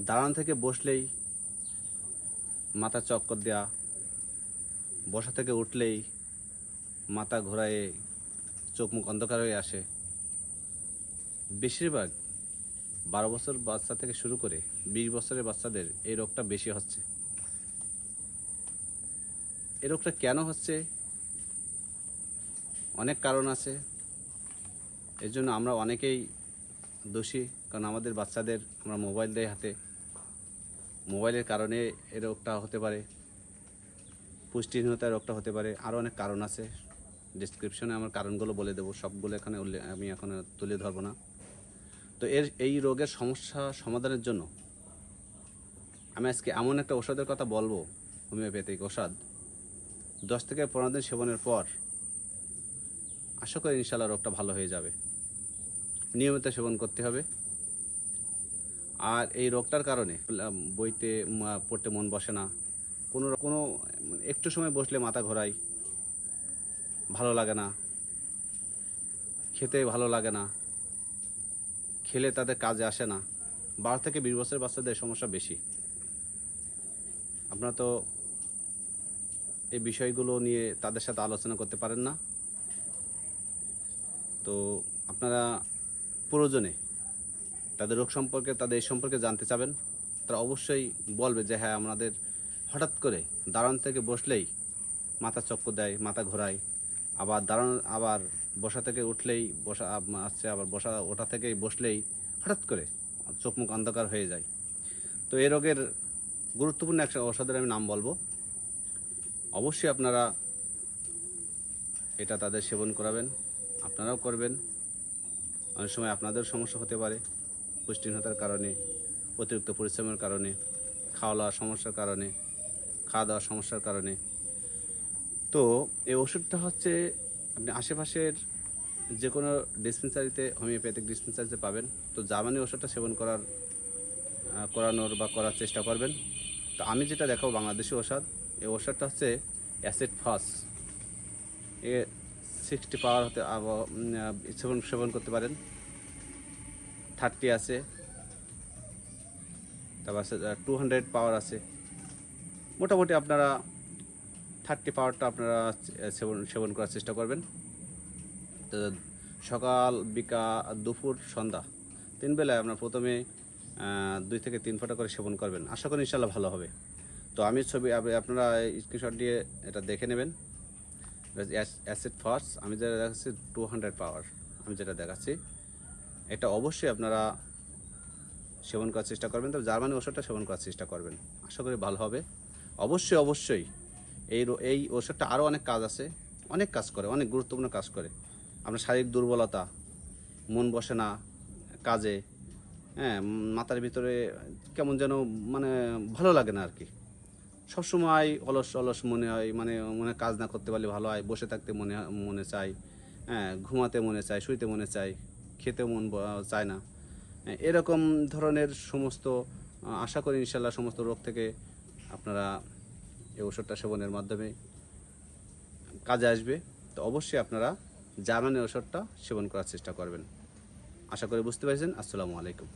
দাঁড়ান থেকে বসলেই মাথা চক্কর দেওয়া বসা থেকে উঠলেই মাথা ঘোরায় চোখ মুখ অন্ধকার হয়ে আসে। বেশিরভাগ বারো বছর বাচ্চা থেকে শুরু করে বিশ বছরের বাচ্চাদের এই রোগটা বেশি হচ্ছে। এই রোগটা কেন হচ্ছে? অনেক কারণ আছে। এর জন্য আমরা অনেকেই দোষী, কারণ আমাদের বাচ্চাদের আমরা মোবাইল দেয় হাতে। মোবাইলের কারণে এ রোগটা হতে পারে, পুষ্টিহীনতার রোগটা হতে পারে। আরও অনেক কারণ আছে। ডিসক্রিপশনে আমার কারণগুলো বলে দেবো। সবগুলো এখানে উল্লেখ আমি এখন তুলে ধরবো না। তো এর, এই রোগের সমস্যা সমাধানের জন্য আমি আজকে এমন একটা ওষুধের কথা বলব, হোমিওপ্যাথিক ওষুধ দশ থেকে পনেরো দিন সেবনের পর আশা করি ইনশাল্লাহ রোগটা ভালো হয়ে যাবে। নিয়মিত সেবন করতে হবে। আর এই রোগটার কারণে বইতে পড়তে মন বসে না। কোনো কোনো, একটু সময় বসলে মাথা ঘোরায়, ভালো লাগে না, খেতে ভালো লাগে না, খেলে তাদের কাজে আসে না। বারো থেকে বিশ বছরের বাচ্চাদের সমস্যা বেশি। আপনারা তো এই বিষয়গুলো নিয়ে তাদের সাথে আলোচনা করতে পারেন না। তো আপনারা প্রয়োজনে তাদের রোগ সম্পর্কে, তাদের এই সম্পর্কে জানতে চাবেন। তারা অবশ্যই বলবে যে হ্যাঁ আমাদের হঠাৎ করে দাঁড়ান থেকে বসলেই মাথা চক্কর দেয়, মাথা ঘোরায়। আবার দাঁড়ান আবার বসা থেকে উঠলেই বসা, আসছে, আবার বসা ওটা থেকেই বসলেই হঠাৎ করে চোখ মুখ অন্ধকার হয়ে যায়। তো এই রোগের গুরুত্বপূর্ণ একটা ঔষধের আমি নাম বলব। অবশ্যই আপনারা এটা তাদের সেবন করাবেন, আপনারাও করবেন। অনেক সময় আপনাদের সমস্যা হতে পারে, পুষ্টিহীনতার কারণে, অতিরিক্ত পরিশ্রমের কারণে খাওয়া দাওয়ার সমস্যার কারণে খাওয়া দাওয়ার সমস্যার কারণে। তো এই ওষুধটা হচ্ছে আপনি আশেপাশের যে কোনো ডিসপেন্সারিতে, হোমিওপ্যাথিক ডিসপেন্সারিতে পাবেন। তো জার্মানি ওষুধটা সেবন করার করানোর বা করার চেষ্টা করবেন। তো আমি যেটা দেখাবো বাংলাদেশি ওষুধ, এই ওষুধটা হচ্ছে অ্যাসিড ফাস। এ সিক্সটি পাওয়ার হতে সেবন সেবন করতে পারেন। থার্টি আছে। তারপর আছে টু হান্ড্রেড পাওয়ার আছে। মোটামুটি আপনারা থার্টি পাওয়ারটা আপনারা সেবন সেবন করার চেষ্টা করবেন। তো সকাল, বিকাল, দুপুর, সন্ধ্যা, তিন বেলায় আপনার প্রথমে দুই থেকে তিন ফোঁটা করে সেবন করবেন। আশা করি ইনশাল্লাহ ভালো হবে। তো আমি ছবি আপনারা স্ক্রিনশট দিয়ে এটা দেখে নেবেন। অ্যাসিড ফার্স্ট আমি যেটা দেখাচ্ছি টু হান্ড্রেড পাওয়ার আমি যেটা দেখাচ্ছি। এটা অবশ্যই আপনারা সেবন করার চেষ্টা করবেন। তবে জার্মানি ওষুধটা সেবন করার চেষ্টা করবেন। আশা করি ভালো হবে। অবশ্যই অবশ্যই এই এই ওষুধটা আরও অনেক কাজ আছে। অনেক কাজ করে, অনেক গুরুত্বপূর্ণ কাজ করে। আপনার শারীরিক দুর্বলতা, মন বসে না, কাজে হ্যাঁ মাথার ভিতরে কেমন যেন মানে ভালো লাগে না আর কি। সবসময় অলস অলস মনে হয় মানে মনে কাজ না করতে পারলে ভালো হয় বসে থাকতে মনে মনে চায় হ্যাঁ ঘুমাতে মনে চায় শুইতে মনে চায় খেতে মন চায় না। হ্যাঁ, এরকম ধরনের সমস্ত আশা করি ইনশাল্লাহ সমস্ত রোগ থেকে আপনারা এই ওষুধটা সেবনের মাধ্যমে কাজে আসবে। তো অবশ্যই আপনারা জার্মানি ওষুধটা সেবন করার চেষ্টা করবেন। আশা করি বুঝতে পেরেছেন। আসসালামু আলাইকুম।